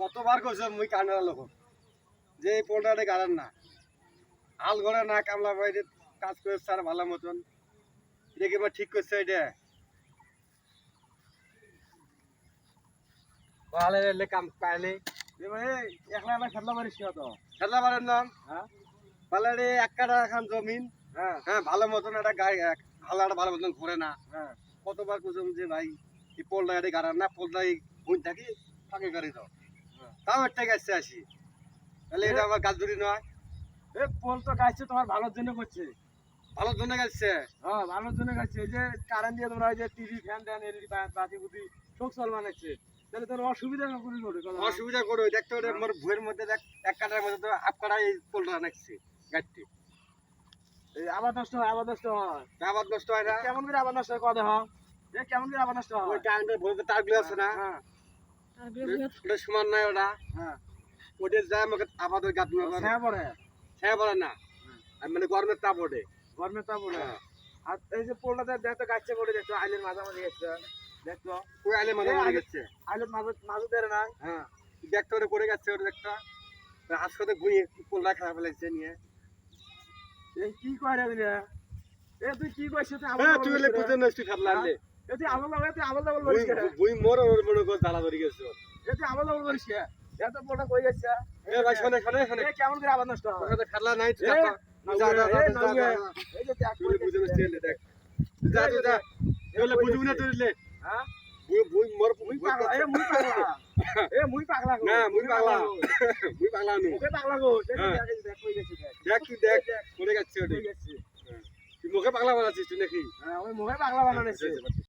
কতবার কইছ মুই কানার লোক যে এই পোলটারে গাড়ান না। হাল ঘরে না কামলা বাইরে কাজ করে স্যার ভালো মতন। কি এবার ঠিক করছে এটা ভালো এলে কাম পাইলে একলা একলা খেলা পারিস না তো খেলা পারেন নাম হ্যাঁ ভালো রে এক কাটা খান জমিন। হ্যাঁ হ্যাঁ ভালো মতন একটা গাড়ি ভালো মতন ঘুরে না। হ্যাঁ কতবার কুসুম যে ভাই এই পোলটা এটা গাড়ান না পোলটা এই থাকি ফাঁকে গাড়ি দাও। তাও একটা গাছে আসি। তাহলে এটা আমার গাছ ধরি নয় এ পোল তো গাইছে তোমার ভালোর জন্য করছে। ভালো জন্য গাছছে হ্যাঁ ভালোর জন্য এই যে কারেন্ট দিয়ে তোমরা যে টিভি ফ্যান ট্যান এলইডি বাতি বুতি সব চল বানাচ্ছে। তাহলে তোর অসুবিধা করে করে অসুবিধা করো দেখতে ওটা মোর ভুয়ের মধ্যে দেখ এক কাটার মধ্যে তো হাফ কাটা এই পোলটা নাকছে গাছটি। এই আবার নষ্ট হয় আবার নষ্ট হয়। আবার নষ্ট হয় না? কেমন করে আবার নষ্ট হয় কথা হয় কেমন করে আবার নষ্ট ওই হয় টাইমটা ভুলতে তারগুলো আছে না? হ্যাঁ। ওটা সমান নাই ওটা। হ্যাঁ। ওটা যায় আমাকে আপাতত গাছ হ্যাঁ পরে হ্যাঁ বলে না। আর মানে গরমের তাপ ওঠে। গরমে তা বলে হ্যাঁ। আর এই যে পড়ে আইলের মাঝামাঝি গেছে ওই গেছে আইলের মাঝে মাঝে দেরে হ্যাঁ। দেখতে ওটা করে গেছে ওটা একটা। হাসপাতালে ঘুরিয়ে পোলটা খারাপ ফেলেছে নিয়ে। এই কি কয় দিলে এ তুই কি কইছিস তুই হ্যাঁ। করিস বুই মোর ওর মনে কর জ্বালা ধরে গেছে করিস এত পোলটা কই গেছে? এ ভাই শোনে শোনে শোনে। এ কেমন করে আবার নষ্ট হয় ওখানে খাবলা নাই তুই এ, যা, যা, যা, যা, এ, যা, যা, নাউয়ে। যা। এই যে তুই করে বুঝে নষ্ট গেছিস। দেখ। যা তুই যা। এলে বুঝবি না তুই হ্যাঁ? বুই বুই মোর মুই পাগলা এ মুই পাগলা। এ মুই পাগলা না মুই পাগলা। মুই পাগলা নু মুই পাগলা গো দেখ হ্যাঁ। দেখ দেখ কই গেছে দেখ। দেখ তুই দেখ করে গেছে ওটা কই গেছে। তুই মুখে পাগলা বানাচ্ছিস তুই নাকি? হ্যাঁ ওই মুখে পাগলা বানানেছে